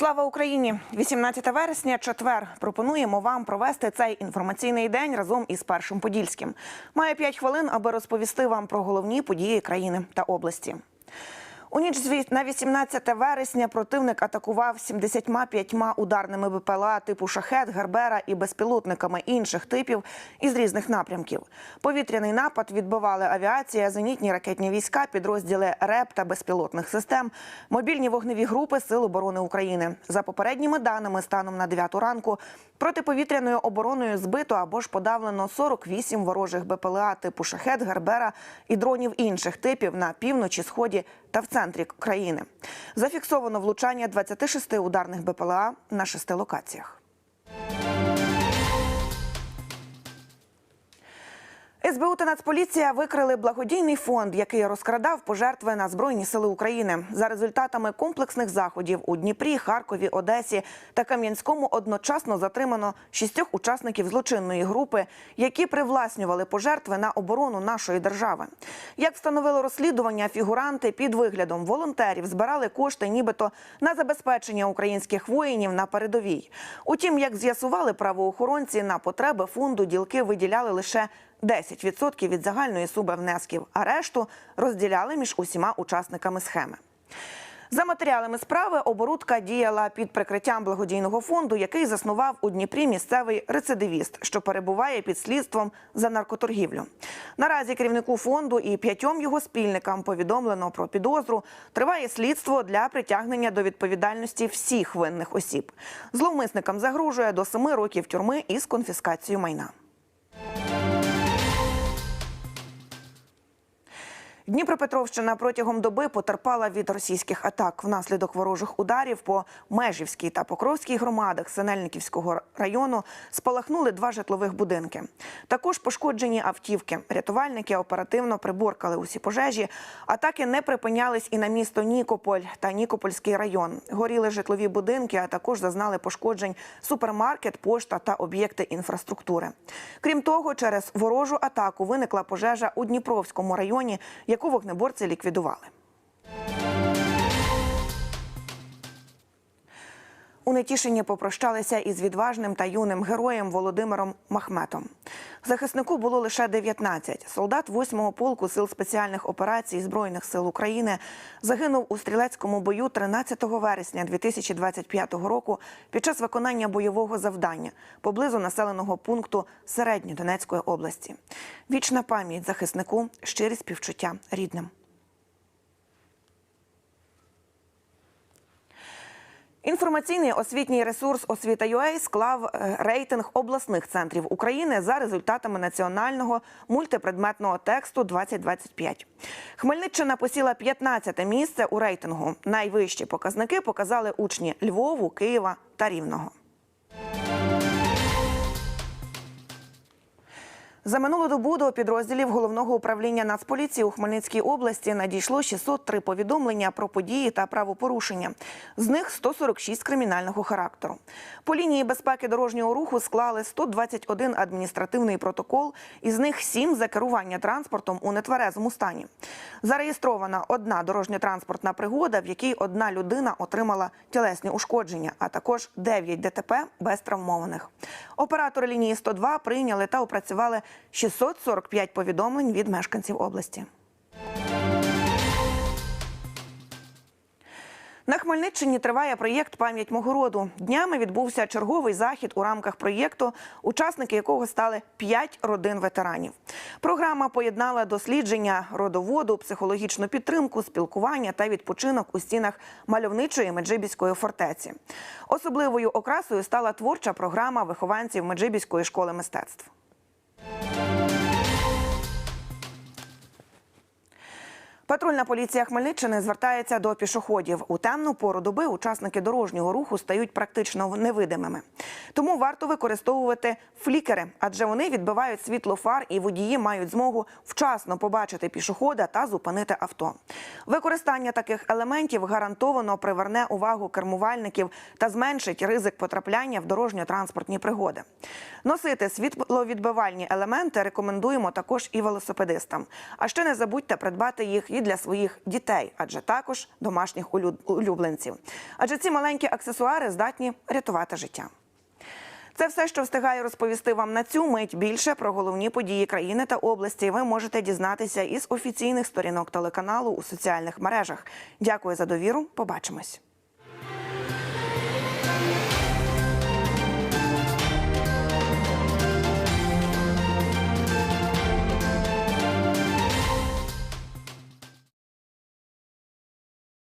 Слава Україні! 18 вересня, четвер. Пропонуємо вам провести цей інформаційний день разом із першим подільським. Має 5 хвилин, аби розповісти вам про головні події країни та області. У ніч на 18 вересня противник атакував 75 ударними БПЛА типу «Шахет», «Гербера» і безпілотниками інших типів із різних напрямків. Повітряний напад відбивали авіація, зенітні ракетні війська, підрозділи РЕП та безпілотних систем, мобільні вогневі групи Сил оборони України. За попередніми даними, станом на 9 ранку протиповітряною обороною збито або ж подавлено 48 ворожих БПЛА типу «Шахет», «Гербера» і дронів інших типів на півночі, сході та в центрі країни. Зафіксовано влучання 26 ударних БПЛА на шести локаціях. СБУ та Нацполіція викрили благодійний фонд, який розкрадав пожертви на Збройні Сили України. За результатами комплексних заходів у Дніпрі, Харкові, Одесі та Кам'янському одночасно затримано шістьох учасників злочинної групи, які привласнювали пожертви на оборону нашої держави. Як встановило розслідування, фігуранти під виглядом волонтерів збирали кошти, нібито на забезпечення українських воїнів на передовій. Утім, як з'ясували правоохоронці, на потреби фонду ділки виділяли лише 10% від загальної суми внесків, а решту розділяли між усіма учасниками схеми. За матеріалами справи оборудка діяла під прикриттям благодійного фонду, який заснував у Дніпрі місцевий рецидивіст, що перебуває під слідством за наркоторгівлю. Наразі керівнику фонду і п'ятьом його спільникам повідомлено про підозру. Триває слідство для притягнення до відповідальності всіх винних осіб. Зловмисникам загрожує до семи років тюрми із конфіскацією майна. Дніпропетровщина протягом доби потерпала від російських атак. Внаслідок ворожих ударів по Межівській та Покровській громадах Синельниківського району спалахнули два житлових будинки. Також пошкоджені автівки. Рятувальники оперативно приборкали усі пожежі. Атаки не припинялись і на місто Нікополь та Нікопольський район. Горіли житлові будинки, а також зазнали пошкоджень супермаркет, пошта та об'єкти інфраструктури. Крім того, через ворожу атаку виникла пожежа у Дніпровському районі, яку вогнеборці ліквідували. У Нетішині попрощалися із відважним та юним героєм Володимиром Махметом. Захиснику було лише 19. Солдат 8-го полку сил спеціальних операцій Збройних сил України загинув у стрілецькому бою 13 вересня 2025 року під час виконання бойового завдання поблизу населеного пункту Середньодонецької області. Вічна пам'ять захиснику, щирі співчуття рідним. Інформаційний освітній ресурс Освіта.ua склав е, рейтинг обласних центрів України за результатами національного мультипредметного тексту 2025. Хмельниччина посіла 15 місце у рейтингу. Найвищі показники показали учні Львову, Києва та Рівного. За минулу добу до підрозділів головного управління Нацполіції у Хмельницькій області надійшло 603 повідомлення про події та правопорушення. З них 146 кримінального характеру. По лінії безпеки дорожнього руху склали 121 адміністративний протокол, із них 7 за керування транспортом у нетверезому стані. Зареєстрована одна дорожньо-транспортна пригода, в якій одна людина отримала тілесні ушкодження, а також 9 ДТП без травмованих. Оператори лінії 102 прийняли та опрацювали 645 повідомлень від мешканців області. На Хмельниччині триває проєкт Пам'ять мого роду. Днями відбувся черговий захід у рамках проєкту, учасники якого стали п'ять родин ветеранів. Програма поєднала дослідження родоводу, психологічну підтримку, спілкування та відпочинок у стінах мальовничої Меджибіської фортеці. Особливою окрасою стала творча програма вихованців Меджибіської школи мистецтв. Патрульна поліція Хмельниччини звертається до пішоходів. У темну пору доби учасники дорожнього руху стають практично невидимими. Тому варто використовувати флікери, адже вони відбивають світло фар і водії мають змогу вчасно побачити пішохода та зупинити авто. Використання таких елементів гарантовано приверне увагу кермувальників та зменшить ризик потрапляння в дорожньо-транспортні пригоди. Носити світловідбивальні елементи рекомендуємо також і велосипедистам. А ще не забудьте придбати їх і для своїх дітей, адже також домашніх улю- улюбленців. Адже ці маленькі аксесуари здатні рятувати життя. Це все, що встигаю розповісти вам на цю мить. Більше про головні події країни та області ви можете дізнатися із офіційних сторінок телеканалу у соціальних мережах. Дякую за довіру. Побачимось.